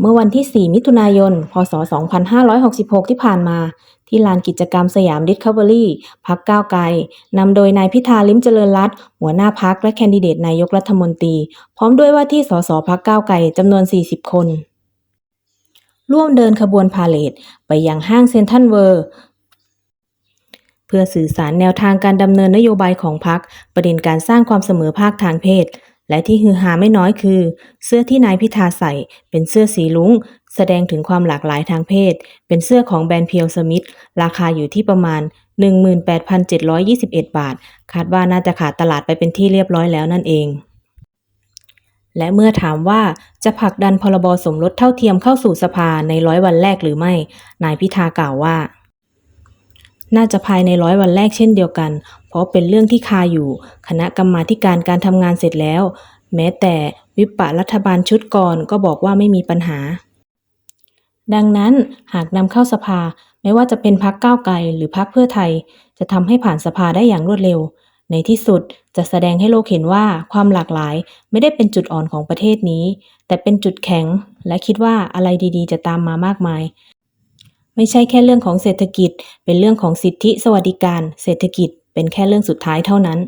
เมื่อวันที่ 4 มิถุนายน พศ 2566 ที่ผ่านมา ที่ลานกิจกรรมสยามดิสคัฟเวอรี่พักก้าวไกลนำโดยนายพิธาลิ้มเจริญรัตน์หัวหน้าพักและแคนดิเดตนายกรัฐมนตรี พร้อมด้วยว่าที่สสพักก้าวไกลจำนวน 40 คน ร่วมเดินขบวนพาเหรดไปยังห้างเซ็นทรัลเวิลด์เพื่อสื่อสารแนวทางการดำเนินนโยบายของพรรคประเด็นการสร้างความเสมอภาคทางเพศ และที่ฮือฮาไม่น้อยคือ เสื้อที่นายพิธาใส่เป็นเสื้อสีลุ้ง แสดงถึงความหลากหลายทางเพศ เป็นเสื้อของแบรนด์เพียวสมิธราคาอยู่ที่ประมาณ 18,721 บาท คาดว่าน่าจะขาดตลาดไปเป็นที่เรียบร้อยแล้วนั่นเองและเมื่อถามว่าจะผลักดันพรบสมรสเท่าเทียมเข้าสู่สภาในร้อยวันแรกหรือไม่ นายพิธากล่าวว่า น่าจะภายในร้อยวันแรกเช่นเดียวกัน เพราะเป็นเรื่องที่คาอยู่ คณะกรรมาการการทำงานเสร็จแล้ว แม้แต่วิปรัฐบาลชุดก่อนก็บอกว่าไม่มีปัญหา ดังนั้นหากนำเข้าสภาไม่ว่าจะเป็นพักก้าวไกลหรือพักเพื่อไทย จะทำให้ผ่านสภาได้อย่างรวดเร็ว ในที่สุดจะแสดงให้โลกเห็นว่าความหลากหลายไม่ได้เป็นจุดอ่อนของประเทศนี้ แต่เป็นจุดแข็งและคิดว่าอะไรดีๆ จะตามมามากมาย ไม่ใช่แค่เรื่องของเศรษฐกิจ เป็นเรื่องของสิทธิสวัสดิการ เศรษฐกิจเป็นแค่เรื่องสุดท้ายเท่านั้น